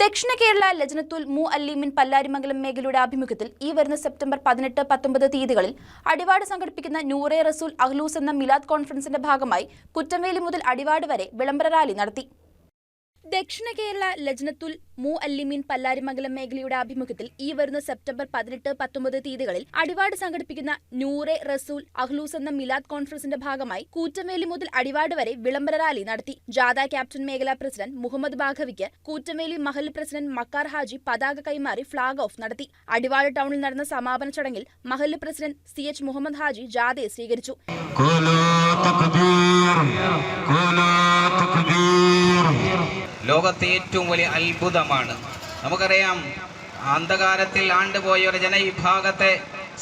ദക്ഷിണ കേരള ലജനത്തുൽ മു അല്ലീമിൻ പല്ലാരിമംഗലം മേഖലയുടെ ആഭിമുഖ്യത്തിൽ ഈ വരുന്ന സെപ്റ്റംബർ പതിനെട്ട് പത്തൊമ്പത് തീയതികളിൽ അടിവാട് സംഘടിപ്പിക്കുന്ന നൂറെ റസൂൽ അഹ്ലൂസ് എന്ന മിലാദ് കോൺഫറൻസിന്റെ ഭാഗമായി കുറ്റംവേലി മുതൽ അടിവാട് വരെ വിളംബര റാലി നടത്തി. ദക്ഷിണ കേരള ലജ്നത്തുൽ മു അല്ലിമീൻ പല്ലാരിമംഗലം മേഖലയുടെ ആഭിമുഖ്യത്തിൽ ഈ വരുന്ന സെപ്റ്റംബർ പതിനെട്ട് പത്തൊമ്പത് തീയതികളിൽ അടിവാട് സംഘടിപ്പിക്കുന്ന നൂറെ റസൂൽ അഹ്ലൂസ് എന്ന മിലാദ് കോൺഫറൻസിന്റെ ഭാഗമായി കൂറ്റമേലി മുതൽ അടിവാട് വരെ വിളംബര റാലി നടത്തി. ജാഥ ക്യാപ്റ്റൻ മേഖലാ പ്രസിഡന്റ് മുഹമ്മദ് ബാഘവിക്ക് കൂറ്റമേലി മഹൽ പ്രസിഡന്റ് മക്കാർ ഹാജി പതാക കൈമാറി ഫ്ളാഗ് ഓഫ് നടത്തി. അടിവാട് ടൗണിൽ നടന്ന സമാപന ചടങ്ങിൽ Mahal president C H Muhammad Haji ജാഥയെ സ്വീകരിച്ചു. ലോകത്തെ ഏറ്റവും വലിയ അത്ഭുതമാണ്. നമുക്കറിയാം അന്ധകാരത്തിൽ ആണ്ടുപോയ ഒരു ജനവിഭാഗത്തെ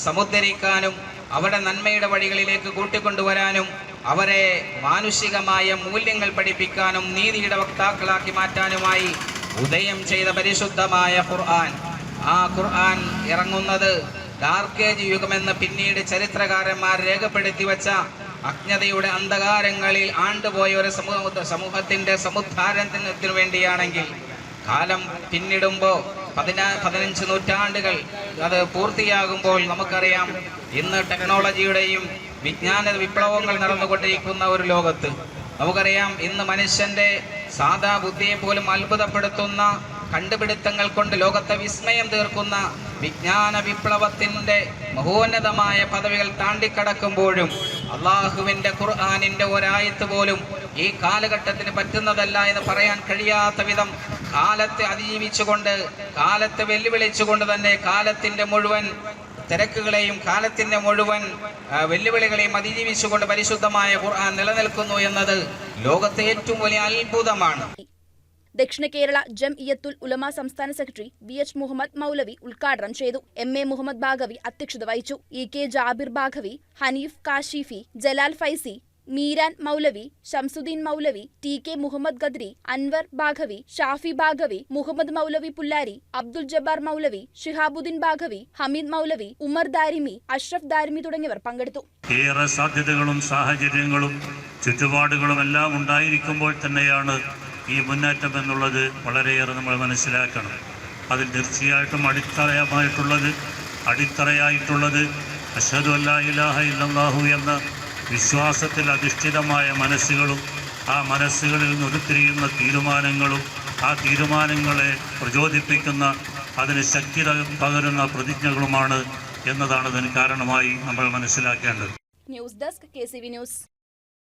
സമുദ്ധരിക്കാനും അവരുടെ നന്മയുടെ വഴികളിലേക്ക് കൂട്ടിക്കൊണ്ടുവരാനും അവരെ മാനുഷികമായ മൂല്യങ്ങൾ പഠിപ്പിക്കാനും നീതിയുടെ വക്താക്കളാക്കി മാറ്റാനുമായി ഉദയം ചെയ്ത പരിശുദ്ധമായ ഖുർആൻ. ആ ഖുർആൻ ഇറങ്ങുന്നത് ഡാർക്കേജ് യുഗമെന്ന് പിന്നീട് ചരിത്രകാരന്മാർ രേഖപ്പെടുത്തി വച്ച അജ്ഞതയുടെ അന്ധകാരങ്ങളിൽ ആണ്ടുപോയ ഒരു സമൂഹ സമൂഹത്തിന്റെ സമുദ്ധാരണത്തിനു വേണ്ടിയാണെങ്കിൽ കാലം പിന്നിടുമ്പോൾ പതിനാ പതിനഞ്ച് നൂറ്റാണ്ടുകൾ അത് പൂർത്തിയാകുമ്പോൾ നമുക്കറിയാം ഇന്ന് ടെക്നോളജിയുടെയും വിജ്ഞാന വിപ്ലവങ്ങൾ നടന്നുകൊണ്ടിരിക്കുന്ന ഒരു ലോകത്ത്. നമുക്കറിയാം ഇന്ന് മനുഷ്യന്റെ സാധാ ബുദ്ധിയെ പോലും അത്ഭുതപ്പെടുത്തുന്ന കണ്ടുപിടുത്തങ്ങൾ കൊണ്ട് ലോകത്തെ വിസ്മയം തീർക്കുന്ന വിജ്ഞാന വിപ്ലവത്തിന്റെ മഹോന്നതമായ പദവികൾ താണ്ടിക്കടക്കുമ്പോഴും അള്ളാഹുവിന്റെ ഖുർആാനിന്റെ ഒരായത്ത് പോലും ഈ കാലഘട്ടത്തിന് പറ്റുന്നതല്ല എന്ന് പറയാൻ കഴിയാത്ത വിധം കാലത്തെ അതിജീവിച്ചുകൊണ്ട് കാലത്തെ വെല്ലുവിളിച്ചുകൊണ്ട് തന്നെ കാലത്തിന്റെ മുഴുവൻ തിരക്കുകളെയും കാലത്തിന്റെ മുഴുവൻ വെല്ലുവിളികളെയും അതിജീവിച്ചുകൊണ്ട് പരിശുദ്ധമായ ഖുർആൻ നിലനിൽക്കുന്നു എന്നത് ലോകത്തെ ഏറ്റവും വലിയ അത്ഭുതമാണ്. ദക്ഷിണ കേരള ജം ഇയത്തുൽ ഉലമ സംസ്ഥാന secretary V H Muhammad Maulavi ഉദ്ഘാടനം ചെയ്തു. എം എ മുഹമ്മദ് ബാഗവി അധ്യക്ഷത വഹിച്ചു. E K Jabir Baqavi Hanif Kashifi Jalal Faizi Meeran Maulavi Shamsuddin Maulavi T K Muhammad Qadri Anwar Baqavi Shafi Baqavi Muhammad Maulavi Pullari Abdul Jabbar Maulavi Shihabuddin Baqavi Hameed Maulavi Umar Darimi Ashraf Darimi തുടങ്ങിയവർ പങ്കെടുത്തു. ഏറെ സാധ്യതകളും സാഹചര്യങ്ങളും ചുറ്റുപാടുകളും എല്ലാം ഉണ്ടായിരിക്കുമ്പോൾ തന്നെയാണ് ഈ മുന്നേറ്റം എന്നുള്ളത് വളരെയേറെ നമ്മൾ മനസ്സിലാക്കണം. അതിൽ തീർച്ചയായിട്ടും അടിത്തറയമായിട്ടുള്ളത് അടിത്തറയായിട്ടുള്ളത് അഷദ് അല്ലാ ഇലാഹ ഇല്ലല്ലാഹു എന്ന വിശ്വാസത്തിൽ അധിഷ്ഠിതമായ മനസ്സുകളും ആ മനസ്സുകളിൽ നിന്ന് ഉരുത്തിരിയുന്ന തീരുമാനങ്ങളും ആ തീരുമാനങ്ങളെ പ്രചോദിപ്പിക്കുന്ന അതിന് ശക്തി പകരുന്ന പ്രതിജ്ഞകളുമാണ് എന്നതാണ് ഇതിന് കാരണമായി നമ്മൾ മനസ്സിലാക്കേണ്ടത്. News desk K news.